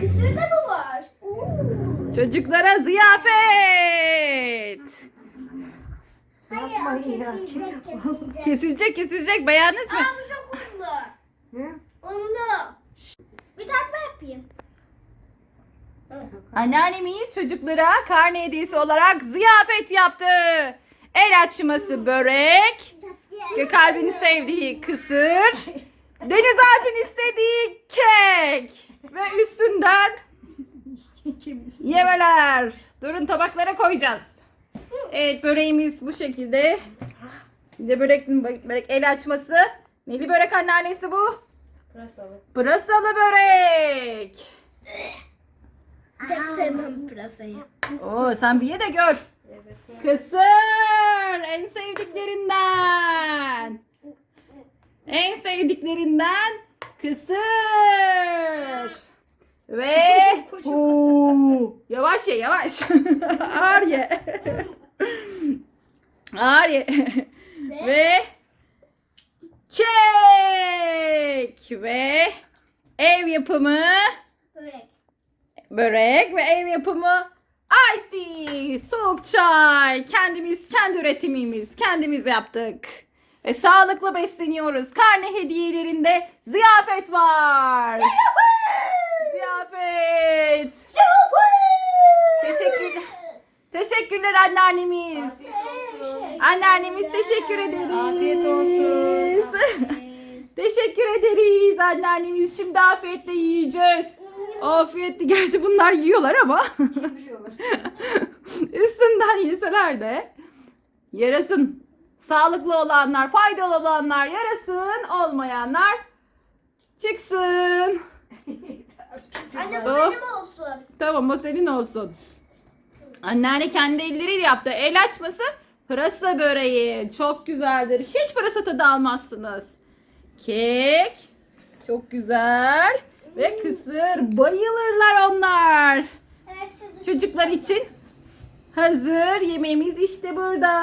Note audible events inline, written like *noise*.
Kısır da mı var? Çocuklara ziyafet. Hayır Yapma o ya. kesilecek kesilecek. Kesilecek kesilecek beğendiniz mi? Aa bu çok unlu. Hı? Unlu. Bir tatma yapayım. Anneannemiz çocuklara karne hediyesi olarak ziyafet yaptı. El açması börek, Gökalp'in sevdiği kısır, Deniz Alp'in istediği kek ve üstünden *laughs* yemeler. Durun tabaklara koyacağız. Evet böreğimiz bu şekilde. Bir de börek, börek el açması. Neli börek anneannesi bu? Pırasalı. Pırasalı börek. Pek sevmem pırasayı. Oo sen bir ye de gör. Kısır en sevdiklerinden. En sevdiklerinden kısır. Ve Oo, yavaş ye yavaş. *laughs* Ağır ye. *laughs* Ağır ye. Ve kek ve ev yapımı Börek. börek ve ev yapımı iced tea, soğuk çay. Kendimiz, kendi üretimimiz, kendimiz yaptık. Ve sağlıklı besleniyoruz. Karne hediyelerinde ziyafet var. Ziyafet. Teşekkür, teşekkürler anneannemiz. Anneannemiz teşekkür ederiz. Afiyet olsun. *laughs* Teşekkür ederiz anneannemiz. Şimdi afiyetle yiyeceğiz. Afiyetli. Gerçi bunlar yiyorlar ama. *laughs* Üstünden yeseler de yarasın. Sağlıklı olanlar, faydalı olanlar yarasın, olmayanlar çıksın. *laughs* Anne bu Oh. benim olsun. Tamam o senin olsun. Anneanne kendi elleriyle yaptı. El açması pırasa böreği. Çok güzeldir. Hiç pırasa tadı almazsınız. Kek. Çok güzel. Ve kısır. Bayılırlar onlar. Evet Çocuklar için hazır yemeğimiz işte burada.